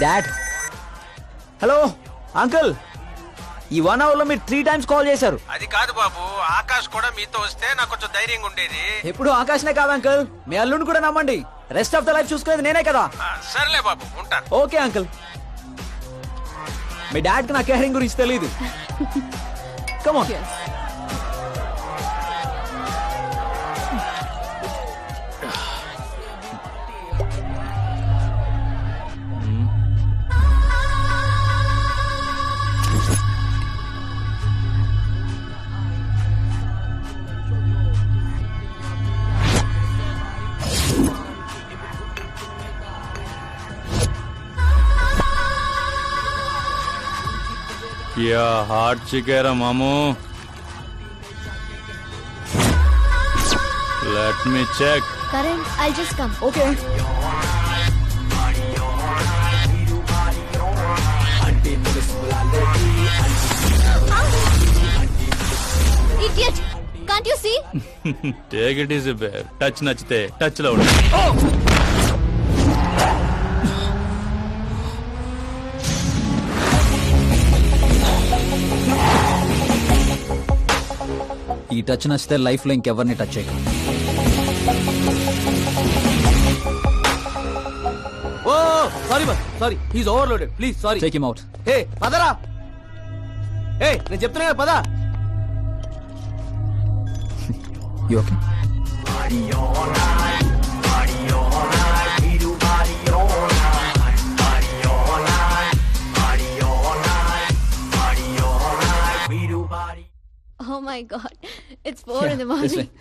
Dad hello uncle ఈ one అవర్లో మీరు త్రీ టైమ్స్ కాల్ చేశారు. అది కాదు బాబు ఆకాష్ కూడా మీతో వస్తే నాకు కొంచెం ధైర్యంగా ఉండేది. ఎప్పుడు ఆకాశనే కాదు అంకుల్ మీ అల్లుని కూడా నమ్మండి. రెస్ట్ ఆఫ్ ద లైఫ్ చూసుకునేది నేనే కదా. ఆ, సర్లే బాబు ఉంటాను ఓకే అంకుల్ మీ డాడ్కి నా కేరింగ్ గురించి తెలియదు కమోన్ क्या हार्ट चिकेरा मामू let me check Karan, I'll just come. Okay Idiot! Can't you see? Take it easy touch నచ్చితే టచ్ లో ఉండు టచ్ నచ్చితే లైఫ్లో ఇంకెవరిని టచ్ చేయకు. ఓ sorry bus sorry he's overloaded please sorry take him out hey Padara. Hey నేను చెప్తున్నా పద. You okay Oh my god. It's four in the morning.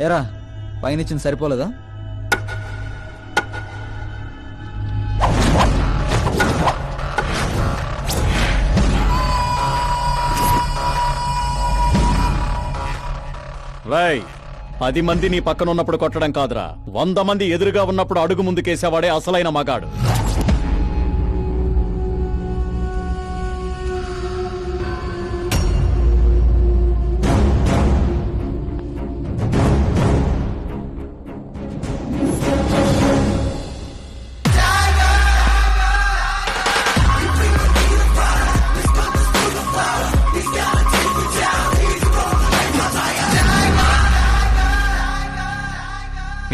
ఏరా పైన ఇచ్చింది సరిపోలేదా రై పది మంది నీ పక్కన ఉన్నప్పుడు కొట్టడం కాదురా వంద మంది ఎదురుగా ఉన్నప్పుడు అడుగు ముందుకేసేవాడే అసలైన మగాడు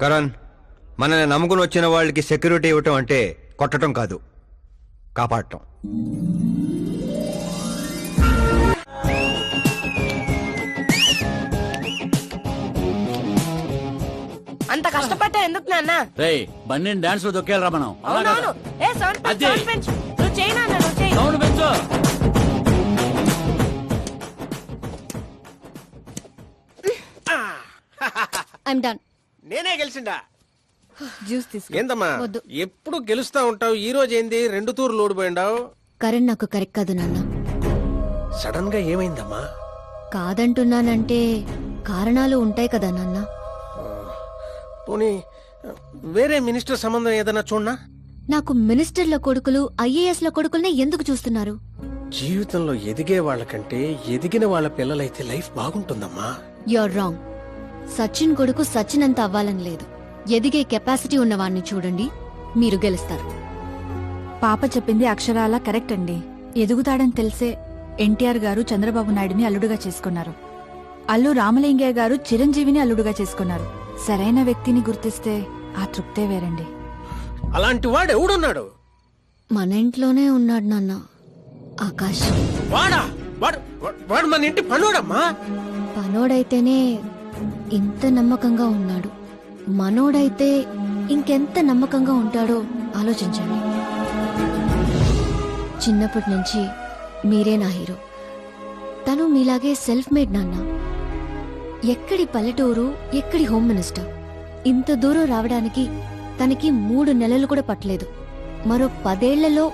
కరణ్ మనల్ని నమ్ముకుని వచ్చిన వాళ్ళకి సెక్యూరిటీ ఇవ్వటం అంటే కొట్టడం కాదు కాపాడటం. అంత కష్టపడ్డా ఎందుకు నాన్న? రే బండి డాన్స్లో దొక్కేయాలరా మనం. అవునవును. ఏ సౌండ్ పెంచు, అదే. సౌండ్ పెంచు. నువ్వు చేయి నాన్న నువ్వు చేయి. సౌండ్ పెంచు. I'm done. నేనే గెలిచిండా? జ్యూస్ తీసుకో. ఏందమ్మా? వద్దు. ఎప్పుడు గెలుస్తా ఉంటావు? ఈ రోజు ఏంది? రెండు తూర్లు ఓడిపోయిండావు? కరణ్ నాకు కరెక్ట్ కాదు నాన్న. సడన్గా ఏమైందమ్మా? కాదంటున్నానంటే కారణాలు ఉంటాయి కదా నాన్న. పోనీ వేరే మినిస్టర్ సంబంధం ఏదైనా చూడనా? నాకు మినిస్టర్ల కొడుకులు ఐఏఎస్ ల కొడుకుల్నే ఎందుకు చూస్తున్నారు? జీవితంలో ఎదిగే వాళ్ళకంటే ఎదిగిన వాళ్ళ పిల్లలైతే లైఫ్ బాగుంటుందమ్మా. యూర్ రాంగ్ సచిన్ కొడుకు సచిన్ అంత అవ్వాలని లేదు. ఎదిగే కెపాసిటీ ఉన్నవాణ్ణి చూడండి మీరు గెలుస్తారు. పాప చెప్పింది అక్షరాల కరెక్ట్ అండి. ఎదుగుతాడని తెలిసే ఎన్టీఆర్ గారు చంద్రబాబు నాయుడిని అల్లుడుగా చేసుకున్నారు. అల్లు రామలింగయ్య గారు చిరంజీవిని అల్లుడుగా చేసుకున్నారు. సరైన వ్యక్తిని గుర్తిస్తే ఆ తృప్తే వేరండి. అలాంటి వాడు ఎవడున్నాడు? మన ఇంట్లోనే ఉన్నాడు నాన్న వాడు? వాడు- వాడు మన ఇంటి పనుడమ్మా? పనోడైతేనే ఇంత నమ్మకంగా ఉన్నాడు. మనోడైతే ఇంకెంత నమ్మకంగా ఉంటాడో ఆలోచించండి. చిన్నప్పటి నుంచి మీరే నా హీరో. తను మీలాగే సెల్ఫ్ మేడ్ నాన్న. ఎక్కడి పల్లెటూరు ఎక్కడి హోమ్ మినిస్టర్. ఇంత దూరం రావడానికి తనకి మూడు నెలలు కూడా పట్టలేదు. మరో పదేళ్ళలో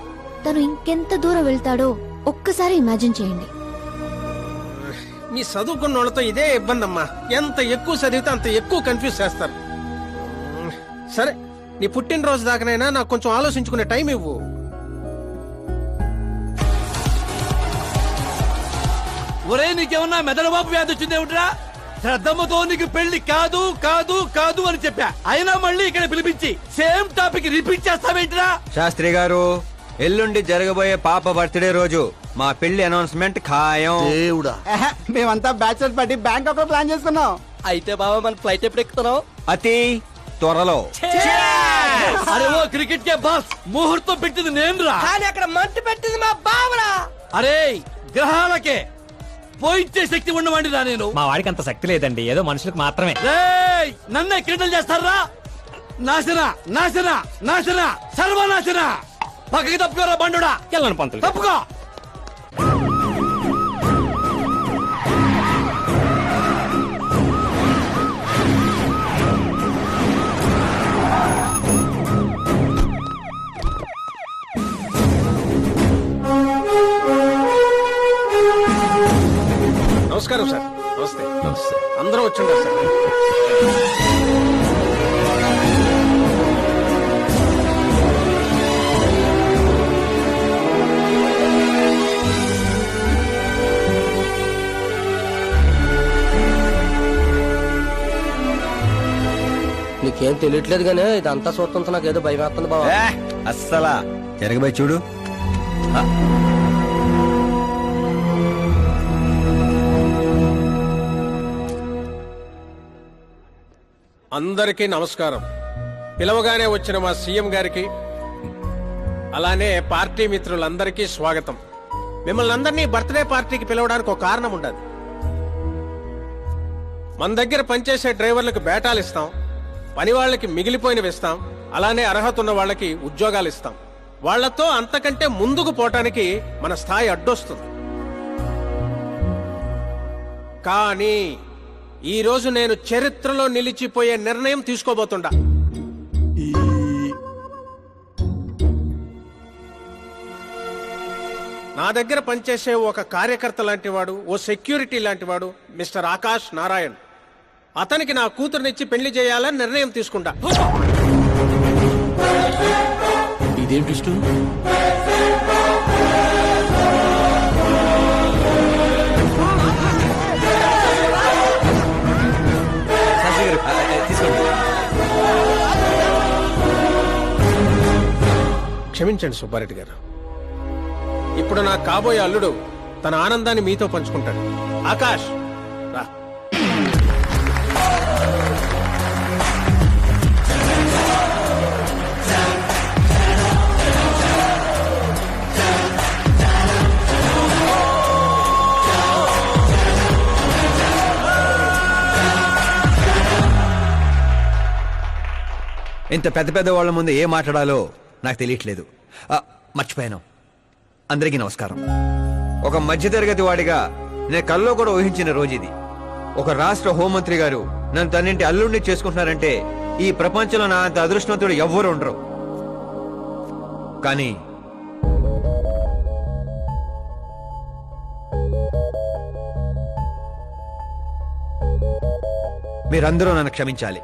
తను ఇంకెంత దూరం వెళ్తాడో ఒక్కసారి ఇమాజిన్ చేయండి. మీ చదువుకున్న వాళ్ళతో ఇదే ఇబ్బంది అమ్మా ఎంత ఎక్కువ చదివితే అంత ఎక్కువ కన్ఫ్యూజ్ చేస్తారు. సరే నీ పుట్టినరోజు దాకానైనా నాకు కొంచెం ఆలోచించుకునే టైం ఇవ్వు. ఒరే నీకేమన్నా మెదడుబాబు వ్యాధి వచ్చిందేమిట్రా శ్రద్ధమ్మతో నీకు పెళ్ళి కాదు కాదు కాదు అని చెప్పా. అయినా మళ్ళీ ఇక్కడ పిలిపించి సేమ్ టాపిక్ రిపీట్ చేస్తావేంట్రా? శాస్త్రి గారు ఎల్లుండి జరగబోయే పాప బర్త్డే రోజు మా పెళ్ళి అనౌన్స్మెంట్ ఖాయం. మేమంతా బ్యాచులర్ పార్టీ బ్యాంకాక్లో ప్లాన్ చేసుకున్నాం. అయితే బాబా మన ఫ్లైట్ ఎప్పుడు ఎక్కుతున్నావు? అతి త్వరలో. అరే ఓ క్రికెట్ కే బాస్ ముహూర్తం పెట్టింది నేనురా. కానీ అక్కడ మంట పెట్టింది మా బావరా. అరే గ్రహాలకే పోయించే శక్తి ఉన్నవాడిరా నేను. మా వాడికి అంత శక్తి లేదండి ఏదో మనుషులకు మాత్రమే. నన్నే క్రీడలు చేస్తారా? నాశన నాశన నాశన సర్వనాశన. పక్కకి తప్పుకోరా బండుడా. వెళ్ళను పంతులు. తప్పుకో. నమస్కారం సార్. నమస్తే. అందరూ వచ్చిండారు సార్. నీకేం తెలియట్లేదు గానీ ఇదంతా చూస్తుంటే నాకు ఏదో భయం వేస్తుంది బాబా అస్సలా. జరగబోయి చూడు. అందరికీ నమస్కారం. పిలవగానే వచ్చిన మా సీఎం గారికి అలానే పార్టీ మిత్రులందరికీ స్వాగతం. మిమ్మల్ని అందరినీ బర్త్డే పార్టీకి పిలవడానికి ఒక కారణం ఉండదు. మన దగ్గర పనిచేసే డ్రైవర్లకు బేటాలు ఇస్తాం పని వాళ్ళకి మిగిలిపోయినవి ఇస్తాం అలానే అర్హత ఉన్న వాళ్ళకి ఉద్యోగాలు ఇస్తాం. వాళ్ళతో అంతకంటే ముందుకు పోవటానికి మన స్థాయి అడ్డొస్తుంది. కానీ ఈ రోజు నేను చరిత్రలో నిలిచిపోయే నిర్ణయం తీసుకోబోతుండా. నా దగ్గర పనిచేసే ఒక కార్యకర్త లాంటి వాడు ఓ సెక్యూరిటీ లాంటి వాడు మిస్టర్ ఆకాష్ నారాయణ్. అతనికి నా కూతురునిచ్చి పెళ్ళి చేయాలని నిర్ణయం తీసుకుంటా. ఇదేంటి క్షమించండి సుబ్బారెడ్డి గారు. ఇప్పుడు నా కాబోయే అల్లుడు తన ఆనందాన్ని మీతో పంచుకుంటాడు. ఆకాష్ రా. ఇంత పెద్ద పెద్ద వాళ్ళ ముందు ఏం మాట్లాడాలో నాకు తెలియట్లేదు. ఆ, మర్చిపోయాను. అందరికీ నమస్కారం. ఒక మధ్యతరగతి వాడిగా నేను కల్లో కూడా ఊహించిన రోజు ఇది ఒక రాష్ట్ర హోంమంత్రి గారు నన్ను తన్నింటి అల్లుడిని చేసుకుంటున్నారంటే ఈ ప్రపంచంలో నా అంత అదృష్టవంతుడు ఎవ్వరు ఉండరు. కానీ మీరందరూ నన్ను క్షమించాలి.